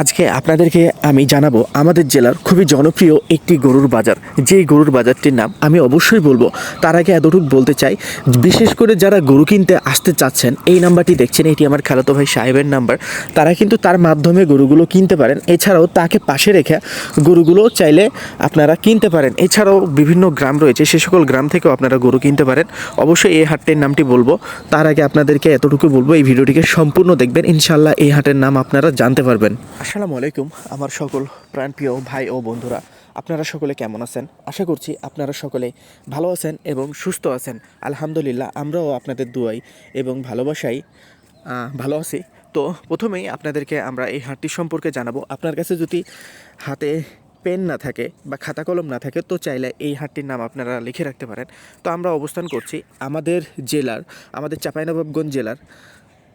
আজকে আপনাদেরকে আমি জানাব, আমাদের জেলার খুবই জনপ্রিয় একটি গরুর বাজার। যেই গরুর বাজারটির নাম আমি অবশ্যই বলব। তার আগে এতটুকু বলতে চাই, বিশেষ করে যারা গরু কিনতে আসতে চাচ্ছেন, এই নাম্বারটি দেখছেন, এটি আমার খালাতো ভাই সাহেবের নাম্বার। তারা কিন্তু তার মাধ্যমে গরুগুলো কিনতে পারেন। এছাড়াও তাকে পাশে রেখে গরুগুলো চাইলে আপনারা কিনতে পারেন। এছাড়াও বিভিন্ন গ্রাম রয়েছে, সে সকল গ্রাম থেকেও আপনারা গরু কিনতে পারেন। অবশ্যই এই হাটটির নামটি বলব। তার আগে আপনাদেরকে এতটুকু বলব, এই ভিডিওটিকে সম্পূর্ণ দেখবেন। ইনশাল্লাহ এই হাটের নাম আপনারা জানতে পারবেন। আসসালামু আলাইকুম, আমার সকল প্রাণপ্রিয় ভাই ও বন্ধুরা। আপনারা সকলে কেমন আছেন? আশা করছি আপনারা সকলে ভালো আছেন এবং সুস্থ আছেন। আলহামদুলিল্লাহ, আমরাও আপনাদের দুয়াই এবং ভালোবাসাই ভালো আছি। তো প্রথমেই আপনাদেরকে আমরা এই হাটটি সম্পর্কে জানাব। আপনার কাছে যদি হাতে পেন না থাকে বা খাতা কলম না থাকে, তো চাইলে এই হাটটির নাম আপনারা লিখে রাখতে পারেন। তো আমরা অবস্থান করছি আমাদের জেলার, আমাদের চাঁপাইনবাবগঞ্জ জেলার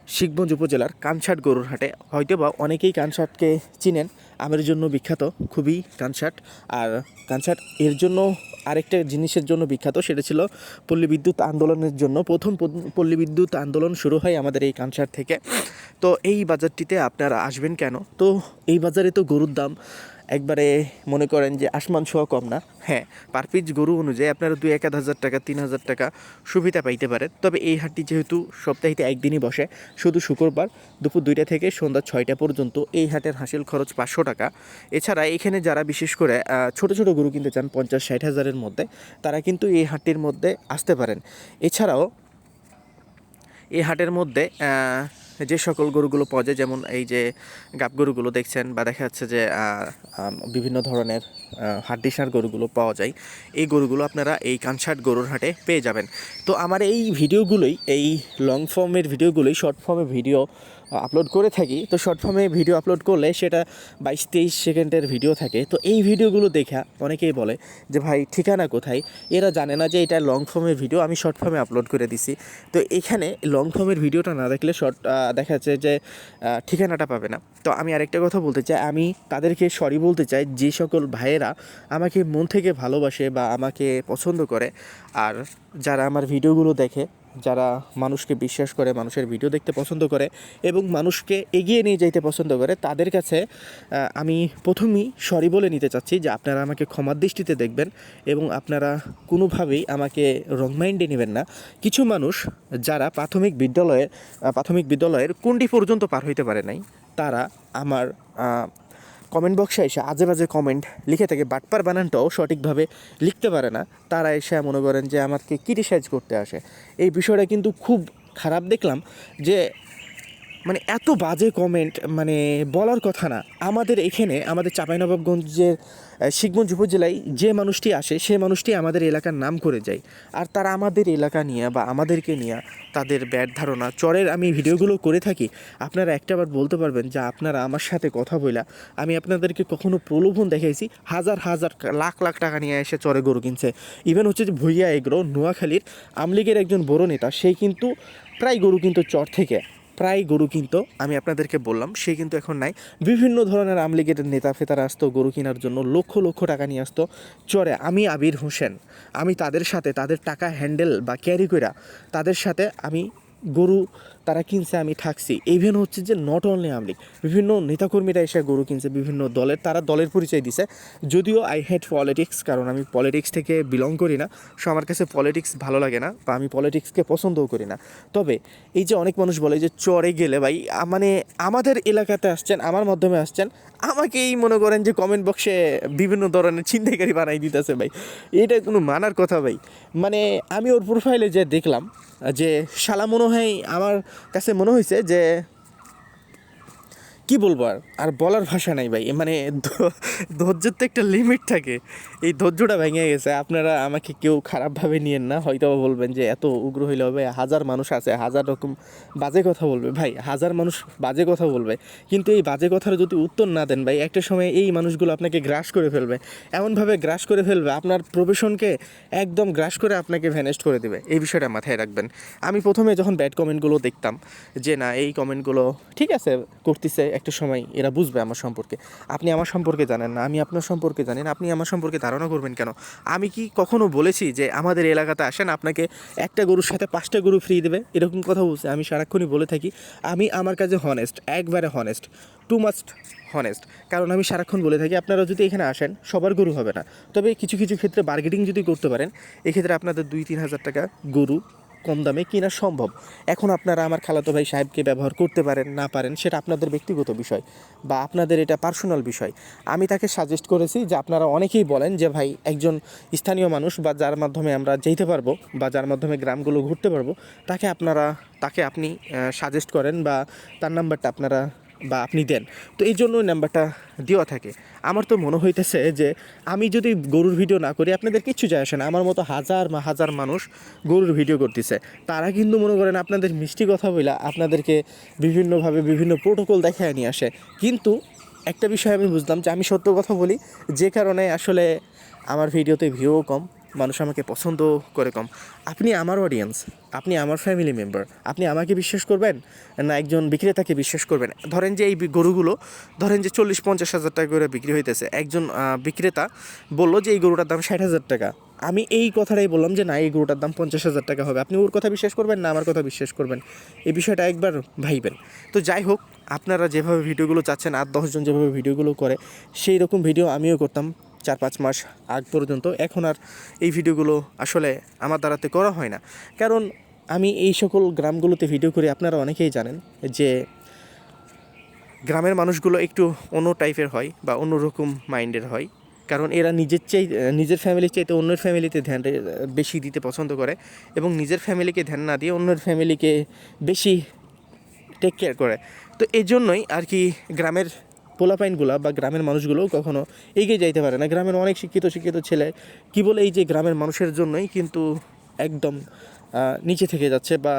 শিখগঞ্জ উপজেলার কানসাট গরুর হাটে। হয়তো বা অনেকেই কানসাটকে চিনেন। আমের জন্য বিখ্যাত, খুবই কানসাট। আর কানসাট এর জন্য আরেকটা জিনিসের জন্য বিখ্যাত, সেটা ছিল পল্লী বিদ্যুৎ আন্দোলনের জন্য। প্রথম পল্লী বিদ্যুৎ আন্দোলন শুরু হয় আমাদের এই কানসাট থেকে। তো এই বাজারটিতে আপনারা আসবেন কেন? তো এই বাজারে তো গরুর দাম একবারে মনে করেন যে আসমান ছোঁয়া কম না। হ্যাঁ পার পিস গরু অনুযায়ী আপনারা দুই এক হাজার টাকা, তিন হাজার টাকা সুবিধা পাইতে পারেন। তবে এই হাটটি যেহেতু সপ্তাহিতে একদিনই বসে, শুধু শুক্রবার দুপুর দুইটা থেকে সন্ধ্যা ছয়টা পর্যন্ত এই হাটের হাসিল খরচ পাঁচশো টাকা। এছাড়া এখানে যারা বিশেষ করে ছোট ছোট গরু কিনতে চান পঞ্চাশ, ষাট হাজারের মধ্যে, তারা কিন্তু এই হাটটির মধ্যে আসতে পারেন। এছাড়াও এই হাটের মধ্যে যে সকল গরুগুলো পাওয়া যায়, যেমন এই যে গাব গরুগুলো দেখছেন বা দেখা যাচ্ছে যে বিভিন্ন ধরনের হাড্ডিসার গরুগুলো পাওয়া যায়, এই গরুগুলো আপনারা এই কানসাট গরুর হাটে পেয়ে যাবেন। তো আমার এই ভিডিওগুলোই, এই লং ফর্মের ভিডিওগুলোই শর্ট ফর্মের ভিডিও আপলোড করে থাকি, তো শর্ট ফর্মে ভিডিও আপলোড করলে সেটা বাইশ তেইশ সেকেন্ডের ভিডিও থাকে। তো এই ভিডিওগুলো দেখা অনেকেই বলে যে, ভাই, ঠিকানা কোথায়? এরা জানে না যে এটা লং ফর্মের ভিডিও আমি শর্ট ফর্মে আপলোড করে দিছি। তো এখানে লং ফর্মের ভিডিওটা না দেখলে শর্ট দেখা যাচ্ছে যে ঠিকানাটা পাবে না। তো আমি আরেকটা কথা বলতে চাই, আমি তাদেরকে সরি বলতে চাই, যে সকল ভাইয়েরা আমাকে মন থেকে ভালোবাসে বা আমাকে পছন্দ করে, আর যারা আমার ভিডিওগুলো দেখে যারা মানুষকে বিশ্বাস করে, মানুষের ভিডিও দেখতে পছন্দ করে এবং মানুষকে এগিয়ে নিয়ে যাইতে পছন্দ করে, তাদের কাছে আমি প্রথমেই সরি বলে নিতে চাচ্ছি যে আপনারা আমাকে ক্ষমার দৃষ্টিতে দেখবেন এবং আপনারা কোনোভাবেই আমাকে রং মাইন্ডে নেবেন না। কিছু মানুষ যারা প্রাথমিক বিদ্যালয়ে, প্রাথমিক বিদ্যালয়ের কোনটি পর্যন্ত পার হইতে পারে নাই, তারা আমার কমেন্ট বক্সে এসে আজে বাজে কমেন্ট লিখে থাকে বাটপার বানানটাও সঠিকভাবে লিখতে পারে না। তারা এসে মনে করেন যে আমাকে ক্রিটিসাইজ করতে আসে। এই বিষয়টা কিন্তু খুব খারাপ দেখলাম যে মানে এত বাজে কমেন্ট মানে বলার কথা না। আমাদের এখানে, আমাদের চাঁপাইনবাবগঞ্জের শিখগঞ্জ উপজেলায় যে মানুষটি আসে, সে মানুষটি আমাদের এলাকার নাম করে যায়। আর তারা আমাদের এলাকা নিয়ে বা আমাদেরকে নিয়ে তাদের ব্যাড ধারণা, চরের আমি ভিডিওগুলো করে থাকি। আপনারা একটাবার বলতে পারবেন যে আপনারা আমার সাথে কথা বইলা, আমি আপনাদেরকে কখনো প্রলোভন দেখাইছি, হাজার হাজার, লাখ লাখ টাকা নিয়ে এসে চরে গরু কিনছে। ইভেন হচ্ছে যে ভুইয়া এগ্রো, নোয়াখালীর আমলিগের একজন বড় নেতা, সে কিন্তু প্রায় গরু কিন্তু চর থেকে। প্রায় গরু কিনতো আমি আপনাদেরকে বললাম, সে কিন্তু এখন নাই। বিভিন্ন ধরনের আমলিগের নেতা ফেতারা আসতো, গরু কেনার জন্য লক্ষ লক্ষ টাকা নিয়ে আসতো। চরে আমি আবির হোসেন, আমি তাদের সাথে তাদের টাকা হ্যান্ডেল বা ক্যারি করা তাদের সাথে আমি গরু তারা কিনছে, আমি থাকছি ইভেন হচ্ছে যে নট অনলি আমলিগ বিভিন্ন নেতাকর্মীরা এসে গরু কিনছে, বিভিন্ন দলের, তারা দলের পরিচয় দিছে। যদিও আই হেড পলিটিক্স কারণ আমি পলিটিক্স থেকে বিলং করি না সো আমার কাছে পলিটিক্স ভালো লাগে না, বা আমি পলিটিক্সকে পছন্দও করি না। তবে এই যে অনেক মানুষ বলে যে চরে গেলে ভাই মানে আমাদের এলাকাতে আসছেন, আমার মাধ্যমে আসছেন, আমাকেই মনে করেন যে কমেন্ট বক্সে বিভিন্ন ধরনের ছিনতাইকারী বানাই দিতেছে ভাই। এটা কোনো মানার কথা ভাই। মানে আমি ওর প্রোফাইলে যে দেখলাম, যে শালা মনে হয় আমার কাছে মনে হয়েছে যে কি বলব আর? আর বলার ভাষা নাই ভাই। মানে ধৈর্যের তো একটা লিমিট থাকে। এই ধৈর্যটা ভেঙে গেছে। আপনারা আমাকে কেউ খারাপভাবে নিয়েন না। হয়তো বলবেন যে এত উগ্র হইলে হবে, হাজার মানুষ আছে, হাজার রকম বাজে কথা বলবে। ভাই, হাজার মানুষ বাজে কথা বলবে। কিন্তু এই বাজে কথার যদি উত্তর না দেন ভাই, একটা সময় এই মানুষগুলো আপনাকে গ্রাস করে ফেলবে। এমনভাবে গ্রাস করে ফেলবে, আপনার প্রফেশনকে একদম গ্রাস করে আপনাকে ভ্যানেস্ট করে দেবে। এই বিষয়টা মাথায় রাখবেন। আমি প্রথমে যখন ব্যাড কমেন্টগুলো দেখতাম, যে না, এই কমেন্টগুলো ঠিক আছে, করতেছে একটা সময়, এরা বুঝবে আমার সম্পর্কে। আপনি আমার সম্পর্কে জানেন না, আমি আপনার সম্পর্কে জানি না, আপনি আমার সম্পর্কে ধারণা করবেন কেন? আমি কি কখনো বলেছি যে আমাদের এলাকাতে আসেন, আপনাকে একটা গরুর সাথে পাঁচটা গরু ফ্রি দেবে? এরকম কথা বলছে, আমি সারাক্ষণই বলে থাকি। আমি আমার কাছে হনেস্ট একবারে হনেস্ট টু মাস্ট হনেস্ট কারণ আমি সারাক্ষণ বলে থাকি, আপনারা যদি এখানে আসেন, সবার গরু হবে না। তবে কিছু কিছু ক্ষেত্রে বার্গেটিং যদি করতে পারেন, এক্ষেত্রে আপনাদের দুই, তিন হাজার টাকা গরু কম দামে কেনা সম্ভব? এখন আপনারা আমার খালাতো ভাই সাহেবকে ব্যবহার করতে পারেন, না পারেন, সেটা আপনাদের ব্যক্তিগত বিষয় বা আপনাদের এটা পার্সোনাল বিষয়। আমি তাকে সাজেস্ট করেছি যে আপনারা অনেকেই বলেন যে, ভাই, একজন স্থানীয় মানুষ বা যার মাধ্যমে আমরা যেতে পারব বা যার মাধ্যমে গ্রামগুলো ঘুরতে পারব, তাকে আপনারা, তাকে আপনি সাজেস্ট করেন বা তার নাম্বারটা আপনারা বা আপনি দেন। তো এই জন্য নাম্বারটা দেওয়া থাকে। আমার তো মনে হইতেছে যে আমি যদি গরুর ভিডিও না করি, আপনাদের কিচ্ছু যায় আসে না। আমার মতো হাজার বা হাজার মানুষ গরুর ভিডিও করতেছে। তারা কিন্তু মনে করেন আপনাদের মিষ্টি কথা বইলা আপনাদেরকে বিভিন্নভাবে বিভিন্ন প্রোটোকল দেখায় নিয়ে আসে। কিন্তু একটা বিষয় আমি বুঝলাম যে আমি সত্য কথা বলি, যে কারণে আসলে আমার ভিডিওতে ভিউও কম। মানুষ আমাকে পছন্দ করে কম। আপনি আমার অডিয়েন্স আপনি আমার ফ্যামিলি মেম্বার আপনি আমাকে বিশ্বাস করবেন? না, একজন বিক্রেতাকে বিশ্বাস করবেন? ধরেন যে এই গরুগুলো, ধরেন যে চল্লিশ, পঞ্চাশ হাজার টাকা করে বিক্রি হইতেছে। একজন বিক্রেতা বলল যে এই গরুটার দাম ষাট হাজার টাকা। আমি এই কথাটাই বললাম যে না, এই গরুটার দাম পঞ্চাশ হাজার টাকা হবে। আপনি ওর কথা বিশ্বাস করবেন? না, আমার কথা বিশ্বাস করবেন। এই বিষয়টা একবার ভাইবেন। তো যাই হোক, আপনারা যেভাবে ভিডিওগুলো চাচ্ছেন, আট দশজন যেভাবে ভিডিওগুলো করে, সেই রকম ভিডিও আমিও করতাম। চার পাঁচ মাস আগ পর্যন্ত। এখন আর এই ভিডিওগুলো আসলে আমার দ্বারাতে করা হয় না। কারণ আমি এই সকল গ্রামগুলোতে ভিডিও করি, আপনারা অনেকেই জানেন যে গ্রামের মানুষগুলো একটু অন্য টাইপের হয় বা অন্যরকম মাইন্ডের হয়। কারণ এরা নিজের চাই নিজের ফ্যামিলির চাইতে অন্যের ফ্যামিলিতে ধ্যান বেশি দিতে পছন্দ করে এবং নিজের ফ্যামিলিকে ধ্যান না দিয়ে অন্যের ফ্যামিলিকে বেশি টেক কেয়ার করে। তো এই জন্যই আর কি গ্রামের পোলাপাইনগুলা বা গ্রামের মানুষগুলো কখনো এগিয়ে যাইতে পারে না। গ্রামের অনেক শিক্ষিত শিক্ষিত ছেলে, কি বলে এই যে গ্রামের মানুষের জন্যই কিন্তু একদম নিচে থেকে যাচ্ছে বা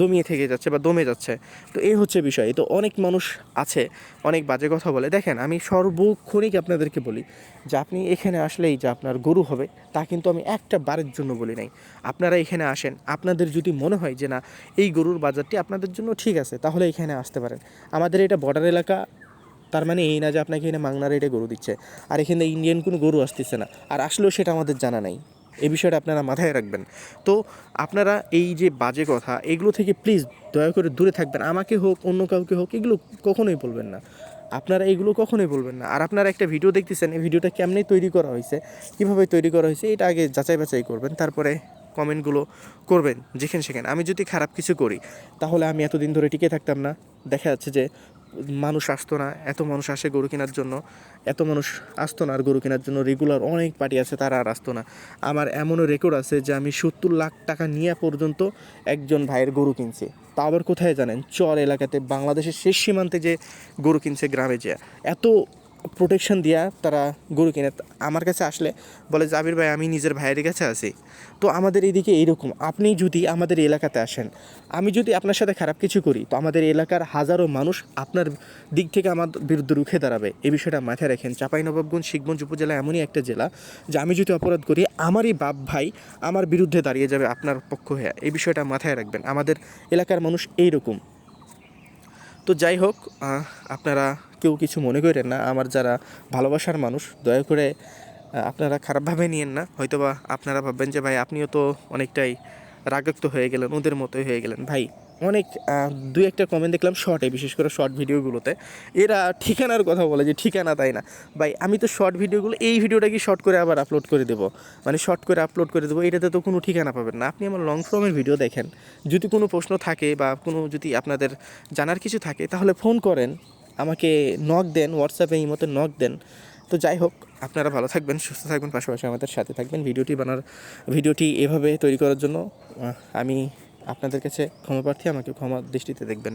দমিয়ে থেকে যাচ্ছে বা দমে যাচ্ছে। তো এই হচ্ছে বিষয়। তো অনেক মানুষ আছে, অনেক বাজে কথা বলে। দেখেন, আমি সর্বক্ষণিক আপনাদেরকে বলি যে আপনি এখানে আসলেই যে আপনার গরু হবে, তা কিন্তু আমি একটা বারের জন্য বলি নাই। আপনারা এখানে আসেন, আপনাদের যদি মনে হয় যে না, এই গরুর বাজারটি আপনাদের জন্য ঠিক আছে, তাহলে এখানে আসতে পারেন। আমাদের এটা বর্ডার এলাকা তার মানে এই না যে আপনাকে এখানে মাংনা রেটে গরু দিচ্ছে। আর এখানে ইন্ডিয়ান কোনো গরু আসতেছে না। আর আসলেও সেটা আমাদের জানা নাই। এই বিষয়টা আপনারা মাথায় রাখবেন। তো আপনারা এই যে বাজে কথা, এগুলো থেকে প্লিজ দয়া করে দূরে থাকবেন। আমাকে হোক, অন্য কাউকে হোক, এগুলো কখনোই বলবেন না। আপনারা এগুলো কখনোই বলবেন না। আর আপনারা একটা ভিডিও দেখতেছেন, এই ভিডিওটা কেমনে তৈরি করা হয়েছে, কীভাবে তৈরি করা হয়েছে, এটা আগে যাচাই বাছাই করবেন। তারপরে কমেন্টগুলো করবেন, যেখানে সেখানে। আমি যদি খারাপ কিছু করি, তাহলে আমি এতদিন ধরে টিকে থাকতাম না। দেখা যাচ্ছে যে মানুষ আসতো না, এত মানুষ আসে গরু কেনার জন্য, এত মানুষ আসতো না আর গরু কেনার জন্য রেগুলার অনেক পার্টি আছে, তারা আর আসতো না। আমার এমনও রেকর্ড আছে যে আমি সত্তর লাখ টাকা নিয়ে পর্যন্ত একজন ভাইয়ের গরু কিনছে। তা আবার কোথায় জানেন? চর এলাকাতে, বাংলাদেশের শেষ সীমান্তে যে গরু কিনছে গ্রামে যে এত প্রোটেকশন দিয়া তারা গরু কিনে। আমার কাছে আসলে বলে জাবির ভাই, আমি নিজের ভাইয়ের কাছে আছি। তো আমাদের এদিকে এইরকম। আপনি যদি আমাদের এলাকাতে আসেন, আমি যদি আপনার সাথে খারাপ কিছু করি, তো আমাদের এলাকার হাজারো মানুষ আপনার দিক থেকে আমার বিরুদ্ধে রুখে দাঁড়াবে। এই বিষয়টা মাথায় রাখেন। চাঁপাইনবাবগঞ্জ, শিখগঞ্জ উপজেলা এমনই একটা জেলা যে, আমি যদি অপরাধ করি, আমারই বাপ ভাই আমার বিরুদ্ধে দাঁড়িয়ে যাবে আপনার পক্ষ হয়ে। এই বিষয়টা মাথায় রাখবেন। আমাদের এলাকার মানুষ এইরকম। তো যাই হোক আপনারা কেউ কিছু মনে করেন না, আমার যারা ভালোবাসার মানুষ, দয়া করে আপনারা খারাপভাবে নিয়েন না। হয়তোবা আপনারা ভাববেন যে, ভাই, আপনিও তো অনেকটাই রাগাক্ত হয়ে গেলেন, ওদের মতোই হয়ে গেলেন। ভাই, অনেক দুই একটা কমেন্ট দেখলাম শর্টে বিশেষ করে শর্ট ভিডিওগুলোতে এরা ঠিকানার কথা বলে যে, ঠিকানা তাই না? ভাই, আমি তো শর্ট ভিডিওগুলো এই ভিডিওটা কি শর্ট করে আবার আপলোড করে দেবো? মানে শর্ট করে আপলোড করে দেবো, এটাতে তো কোনো ঠিকানা পাবেন না। আপনি আমার লং ফর্মের ভিডিও দেখেন। যদি কোনো প্রশ্ন থাকে বা কোনো যদি আপনাদের জানার কিছু থাকে, তাহলে ফোন করেন। আমাকে নক দেন হোয়াটসঅ্যাপে এই মতো নক দেন। তো যাই হোক, আপনারা ভালো থাকবেন, সুস্থ থাকবেন, পাশাপাশি আমাদের সাথে থাকবেন। ভিডিওটি বানার, ভিডিওটি এভাবে তৈরি করার জন্য আমি আপনাদের কাছে ক্ষমা প্রার্থী, আমাকে ক্ষমা দৃষ্টিতে দেখবেন।